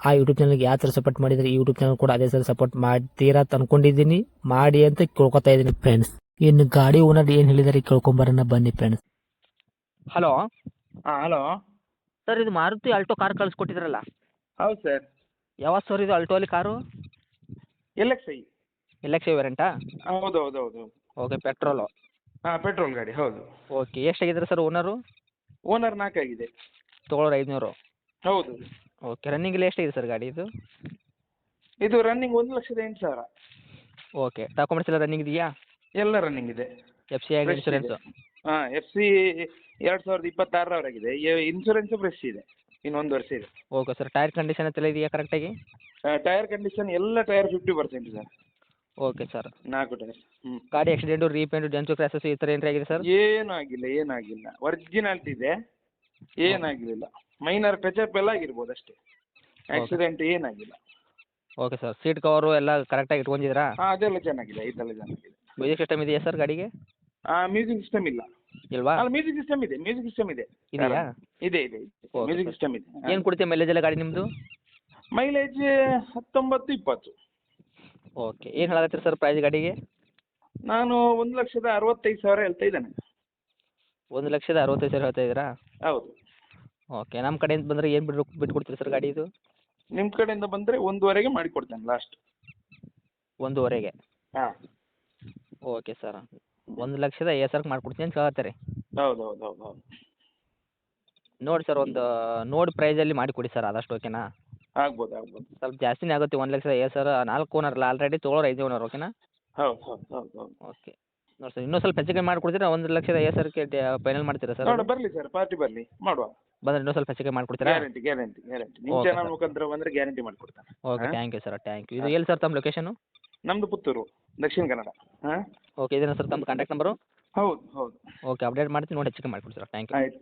ಆ ಯೂಟ್ಯೂಬ್ ಚಾನಲ್ಗೆ ಯಾವ ಥರ ಸಪೋರ್ಟ್ ಮಾಡಿದರೆ ಈ ಯೂಟ್ಯೂಬ್ ಚಾನಲ್ ಕೂಡ ಅದೇ ಥರ ಸಪೋರ್ಟ್ ಮಾಡ್ತೀರಾ ಅಂತ ಅನ್ಕೊಂಡಿದ್ದೀನಿ. ಮಾಡಿ ಅಂತ ಕೇಳ್ಕೊತಾ ಇದ್ದೀನಿ ಫ್ರೆಂಡ್ಸ್ ಇನ್ನು ಗಾಡಿ ಓನರ್ ಏನು ಹೇಳಿದಾರೆ ಕೇಳ್ಕೊಂಬರೋಣ ಬನ್ನಿ ಫ್ರೆಂಡ್ಸ್ ಹಲೋ ಹಾಂ ಹಲೋ ಸರ್ ಇದು ಮಾರುತಿ ಆಲ್ಟೋ ಕಾರ್ ಕಳಿಸ್ಕೊಟ್ಟಿದ್ರಲ್ಲ? ಹೌದು ಸರ್ ಯಾವಾಗ ಸರ್ ಇದು ಆಲ್ಟೋ ಅಲ್ಲಿ ಕಾರು? ಎಲ್ ಎಕ್ಸ್ ಐ ಎಲೆಕ್ಷನ್ ವೇರೆಂಟಾ ಹೌದು ಹೌದು ಹೌದು. ಓಕೆ ಪೆಟ್ರೋಲು ಹಾಂ ಪೆಟ್ರೋಲ್ ಗಾಡಿ ಹೌದು. ಓಕೆ ಎಷ್ಟಾಗಿದ್ರೆ ಸರ್ ಓನರು ಓನರ್ ನಾಲ್ಕಾಗಿದೆ. ತೊಗೊಳೋರು ಐದುನೂರು. ಹೌದು. ಓಕೆ ರನ್ನಿಂಗ್ ಎಷ್ಟು ಇದೆ ಸರ್ ಗಾಡಿ ಇದು? ಇದು ರನ್ನಿಂಗ್ ಒಂದು ಲಕ್ಷದ ಎಂಟು ಸಾವಿರ. ಓಕೆ ಡಾಕ್ಯುಮೆಂಟ್ಸ್ ಎಲ್ಲ ರನ್ನಿಂಗ್ ಇದೆಯಾ? ಎಲ್ಲ ರನ್ನಿಂಗ್ ಇದೆ. ಎಫ್ ಸಿ ಆಗಿ ಇನ್ಶೂರೆನ್ಸು. ಹಾಂ ಎಫ್ ಸಿ ಎರಡು ಸಾವಿರದ ಇಪ್ಪತ್ತಾರರವರೆಗಿದೆ. ಇನ್ಶೂರೆನ್ಸು ಫ್ರೆಶ್ ಇದೆ. ಇನ್ನೊಂದು ವರ್ಷ ಇದೆ. ಓಕೆ ಸರ್ ಟೈರ್ ಕಂಡೀಷನ್ ಎಲ್ಲ ಇದೆಯಾ ಕರೆಕ್ಟಾಗಿ ಟೈರ್ ಕಂಡೀಷನ್ ಎಲ್ಲ tyre fifty percent sir okay sir ನಾಲ್ಕು ಟೈರ್ ಹ್ಞೂ ಗಾಡಿ ಆಕ್ಸಿಡೆಂಟು ರೀಪೇಂಟು ಜಂಚು ಕ್ರಾಸಸ್ ಈ ಥರ ಏನಾರ ಆಗಿದೆ ಸರ್ ಏನೂ ಆಗಿಲ್ಲ ಏನಾಗಿಲ್ಲ ಒರಿಜಿನಾಲ್ಟಿ ಇದೆ. ಏನಾಗಿಲ್ಲ ಮೈನರ್ ಟಚಪ್ ಎಲ್ಲ ಆಗಿರ್ಬೋದು ಅಷ್ಟೇ. ಆಕ್ಸಿಡೆಂಟ್ ಏನಾಗಿಲ್ಲ. ಓಕೆ ಸರ್ ಸೀಟ್ ಕವರು ಎಲ್ಲ ಕರೆಕ್ಟಾಗಿ ಇಟ್ಕೊಂಡಿದ್ದೀರಾ? ಹಾಂ ಅದೆಲ್ಲ ಚೆನ್ನಾಗಿದೆ ಇದೆಲ್ಲ ಚೆನ್ನಾಗಿದೆ. ಮ್ಯೂಸಿಕ್ ಸಿಸ್ಟಮ್ ಇದೆಯಾ ಸರ್ ಗಾಡಿಗೆ? ಮ್ಯೂಸಿಕ್ ಸಿಸ್ಟಮ್ ಇಲ್ಲ. ಇಲ್ವಾ? ಅಲ್ಲ ಮ್ಯೂಸಿಕ್ ಸಿಸ್ಟಮ್ ಇದೆ ಮ್ಯೂಸಿಕ್ ಸಿಸ್ಟಮ್ ಇದೆ. ಇದೆಯಾ? ಇದೆ ಇದೆ Okay, ಮ್ಯೂಸಿಕ್ sir. ಸಿಸ್ಟಮ್ ಇದೆ. ಏನು ಕೊಡುತ್ತೆ ಮೈಲೇಜ್ ಎಲ್ಲ ಗಾಡಿ ನಿಮ್ಮದು ಮೈಲೇಜ್ ಹತ್ತೊಂಬತ್ತು ಇಪ್ಪತ್ತು. ಓಕೆ ಏನು ಹೇಳತ್ತೀರಿ ಸರ್ ಪ್ರೈಸ್ ಗಾಡಿಗೆ? ನಾನು ಒಂದು ಲಕ್ಷದ ಅರವತ್ತೈದು ಸಾವಿರ ಹೇಳ್ತಾ ಇದ್ದೇನೆ. ಒಂದು ಲಕ್ಷದ ಅರವತ್ತೈದು ಸಾವಿರ ಹೇಳ್ತಾ ಇದ್ದೀರಾ? ಹೌದು. ಓಕೆ ನಮ್ಮ ಕಡೆಯಿಂದ ಬಂದರೆ ಏನು ಬಿಟ್ಟು ಬಿಟ್ಕೊಡ್ತೀರಿ ಸರ್ ಗಾಡಿ ಇದು? ನಿಮ್ಮ ಕಡೆಯಿಂದ ಬಂದರೆ ಒಂದೂವರೆಗೆ ಮಾಡಿಕೊಡ್ತೇನೆ ಲಾಸ್ಟ್ ಒಂದೂವರೆಗೆ? ಹಾಂ. ಓಕೆ ಸರ್ ಒಂದು ಲಕ್ಷದ ಐವತ್ತು ಸಾವಿರಕ್ಕೆ ಮಾಡಿಕೊಡ್ತೀನಿ ಅಂತ ಹೇಳ್ತಾರೆ ಹೌದು ಹೌದು ಹೌದು ಹೌದು ನೋಡಿ ಸರ್ ಒಂದು ನೋಡಿ ಪ್ರೈಸಲ್ಲಿ ಮಾಡಿಕೊಡಿ ಸರ್ ಆದಷ್ಟು ಓಕೆನಾ ಆಗ್ಬೋದು ಆಗ್ಬೋದು. ಸ್ವಲ್ಪ ಜಾಸ್ತಿನೇ ಆಗುತ್ತೆ ಒಂದು ಲಕ್ಷದ ಐವತ್ತು ಸಾವಿರ ನಾಲ್ಕು ಓನರ್ ಅಲ್ಲ ಆಲ್ರೆಡಿ ತೊಗೊಳೋರು ಐದು ಓನರ್ ಓಕೆನಾ ಹೌದು ಹೌದು ಹೌದು ಹೌದು ಓಕೆ ನೋಡಿ ಸರ್ ಇನ್ನೂ ಸ್ವಲ್ಪ ಹೆಚ್ಚು ಕಮ್ಮಿ ಮಾಡಿಕೊಡ್ತೀರಾ? ಒಂದು ಲಕ್ಷದ ಐವತ್ತು ಸಾವಿರಕ್ಕೆ ಫೈನಲ್ ಮಾಡ್ತೀರಾ ಸರ್ ನೋಡ ಬರಲಿ ಸರ್ ಪಾರ್ಟಿ ಬರಲಿ ಮಾಡುವ. ಬಂದ್ರೆ ಇನ್ನೂ ಸ್ವಲ್ಪ ಹೆಚ್ಚು ಕಮ್ಮಿ ಮಾಡಿಕೊಡ್ತೀರಾ? ಗ್ಯಾರಂಟಿ ಗ್ಯಾರಂಟಿ ಗ್ಯಾರಂಟಿ ನಿಮ್ಮ Okay, ಚಾನಲ್ sir. ಮುಖಾಂತರ ಬಂದರೆ guarantee ಮಾಡಿಕೊಡ್ತೇನೆ. Okay? Thank you sir thank you ಇದು ಎಲ್ಲಿ ಸರ್ ತಮ್ಮ ಲೊಕೇಶನು ನಮ್ಮದು ಪುತ್ತೂರು ದಕ್ಷಿಣ ಕನ್ನಡ. ಹಾಂ? ಓಕೆ ಇದೇನಾ ಸರ್ ತಮ್ಮ ಕಾಂಟ್ಯಾಕ್ಟ್ ನಂಬರು ಹೌದು ಹೌದು. ಓಕೆ ಅಪ್ಡೇಟ್ ಮಾಡ್ತೀನಿ ನೋಡಿ ಹೆಚ್ಚಿಗೆ ಕಮ್ಮಿ ಮಾಡಿಕೊಡಿ ಥ್ಯಾಂಕ್ ಯು ಆಯ್ತು.